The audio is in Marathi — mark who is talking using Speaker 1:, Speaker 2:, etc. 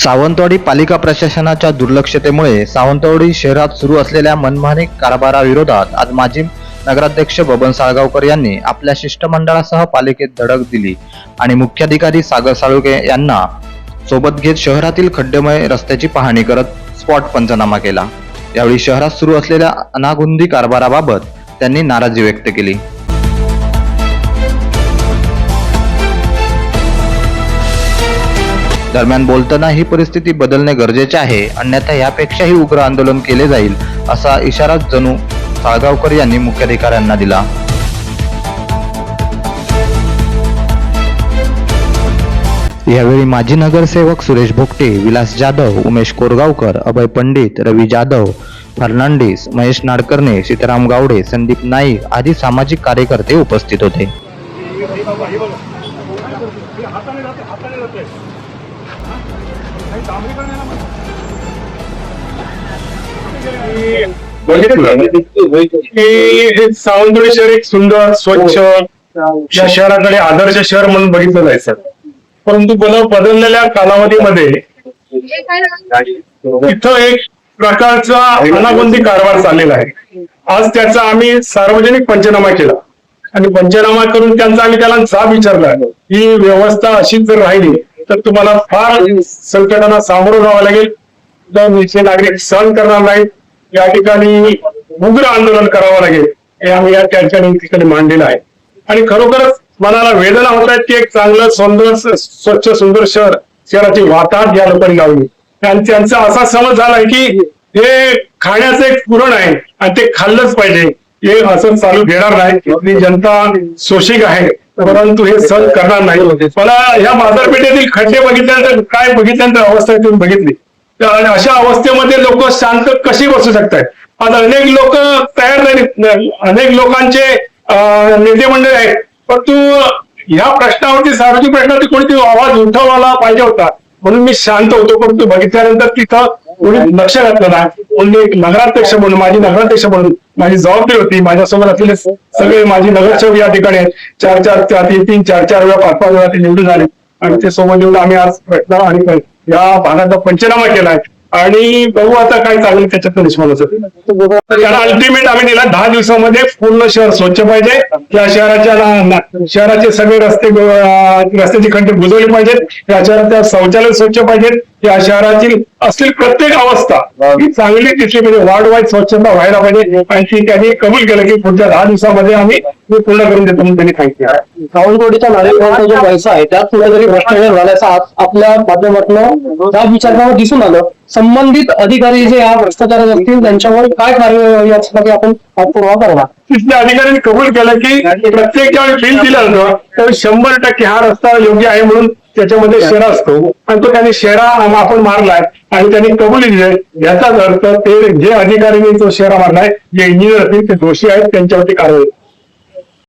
Speaker 1: सावंतवाडी पालिका प्रशासनाच्या दुर्लक्षतेमुळे सावंतवाडी शहरात सुरू असलेल्या मनमानी कारभाराविरोधात आज माजी नगराध्यक्ष बबन साळगावकर यांनी आपल्या शिष्टमंडळासह पालिकेत धडक दिली आणि मुख्याधिकारी सागर साळुके यांना सोबत घेत शहरातील खड्डेमय रस्त्याची पाहणी करत स्पॉट पंचनामा केला. यावेळी शहरात सुरू असलेल्या अनागुंदी कारभाराबाबत त्यांनी नाराजी व्यक्त केली. दरम्यान बोलताना ही परिस्थिती बदलणे गरजेचे आहे. अन्यथा यापेक्षाही उग्र आंदोलन केले जाईल असा इशारा जणू साळगावकर यांनी मुख्याधिकाऱ्यांना दिला. यावेळी माजी नगरसेवक सुरेश भोगटे विलास जाधव उमेश कोरगावकर अभय पंडित रवी जाधव फर्नांडिस महेश नाडकर्णे सीताराम गावडे संदीप नाईक आदी सामाजिक कार्यकर्ते उपस्थित होते.
Speaker 2: सावंतवाडी शहर एक सुंदर स्वच्छ या शहराकडे आदर्श शहर म्हणून बघितलं जायचं परंतु बल बदललेल्या कालावधीमध्ये इथं एक प्रकारचा अनागोंदी कारभार चाललेला आहे. आज त्याचा आम्ही सार्वजनिक पंचनामा केला. आणि पंचनामा करून त्यांचा आम्ही त्याला जाब विचारला. ही व्यवस्था अशीच जर राहिली तर तुम्हाला फार संकटांना सामोरं जावं लागेल. तर नागरिक सहन करणार नाही या ठिकाणी उग्र आंदोलन करावं लागेल. हे आम्ही या ठिकाणी ठिकाणी मांडलेलं आहे. आणि खरोखरच मनाला वेदना होत आहेत की एक चांगलं सुंदर स्वच्छ सुंदर शहर शहराची वाताहत या लोकांनी लावली. आणि त्यांचा असा समज झालाय की हे खाण्याचं एक पुरण आहे आणि ते खाल्लंच पाहिजे. हे असं चालू घेणार नाही. आपली जनता सोशिक आहे. परंतु हे सहन करणार नाही. मला या बाजारपेठेतील खड्डे बघितल्यानंतर काय बघितल्यानंतर अवस्था तुम्ही बघितली. तर अशा अवस्थेमध्ये लोक शांत कशी बसू शकतात आज अनेक लोक तयार नाही. अनेक लोकांचे नेते मंडळी आहेत. परंतु ह्या प्रश्नावरती सार्वजनिक प्रश्नावरती कोणीतरी आवाज उठवला पाहिजे होता. म्हणून मी शांत होतो. परंतु बघितल्यानंतर तिथं कोणी लक्ष घातलं नाही. म्हणून एक नगराध्यक्ष म्हणून माझी नगराध्यक्ष म्हणून माझी जबाबदारी होती. माझ्यासोबत असलेले सगळे माझे नगरसेवक या ठिकाणी आहेत. चार चार चार तीन तीन चार चार वेळा पाच पाच वेळा ते निवडून आले. आणि ते सोबत निवडून आम्ही आज प्रयत्न आणि या भागाचा पंचनामा केला आहे. आणि बघू आता काय चालेल त्याच्यात निष्मानाचं त्याला अल्टिमेट आम्ही दिला दहा दिवसामध्ये पूर्ण शहर स्वच्छ पाहिजे. या शहराच्या ना- शहराचे सगळे रस्ते रस्त्याची खड्डे बुजवले पाहिजेत. या शहराच्या शौचालय स्वच्छ पाहिजेत. या शहराची असलेली प्रत्येक अवस्था ही चांगली दिसली म्हणजे वार्ड वाईज स्वच्छता व्हायला पाहिजे. आणि ती त्यांनी कबूल केलं की पुढच्या दहा दिवसामध्ये आम्ही ते पूर्ण करून देतो म्हणून त्यांनी सांगितलं.
Speaker 3: सावंतवाडीच्या नागरिकांचा जो पैसा आहे त्यात कुठेतरी भ्रष्टाचार झाल्याचा आज आपल्या माध्यमातून त्या विचारणावर दिसून आलं. संबंधित अधिकारी जे या भ्रष्टाचारात असतील त्यांच्यावर काय कार्य यासाठी आपण पाठपुरावा करणार.
Speaker 2: तिथल्या अधिकाऱ्यांनी कबूल केलं की प्रत्येक ज्यावेळी बिल दिलं जातं त्यावेळी शंभर टक्के हा रस्ता योग्य आहे म्हणून त्याच्यामध्ये शेरा असतो. आणि तो त्यांनी शेरा आपण मारलाय आणि त्यांनी कबुली दिली याचाच अर्थ ते जे अधिकाऱ्यांनी तो शेरा मारलाय जे इंजिनियर असतील ते दोषी आहेत त्यांच्यावरती कारवाई.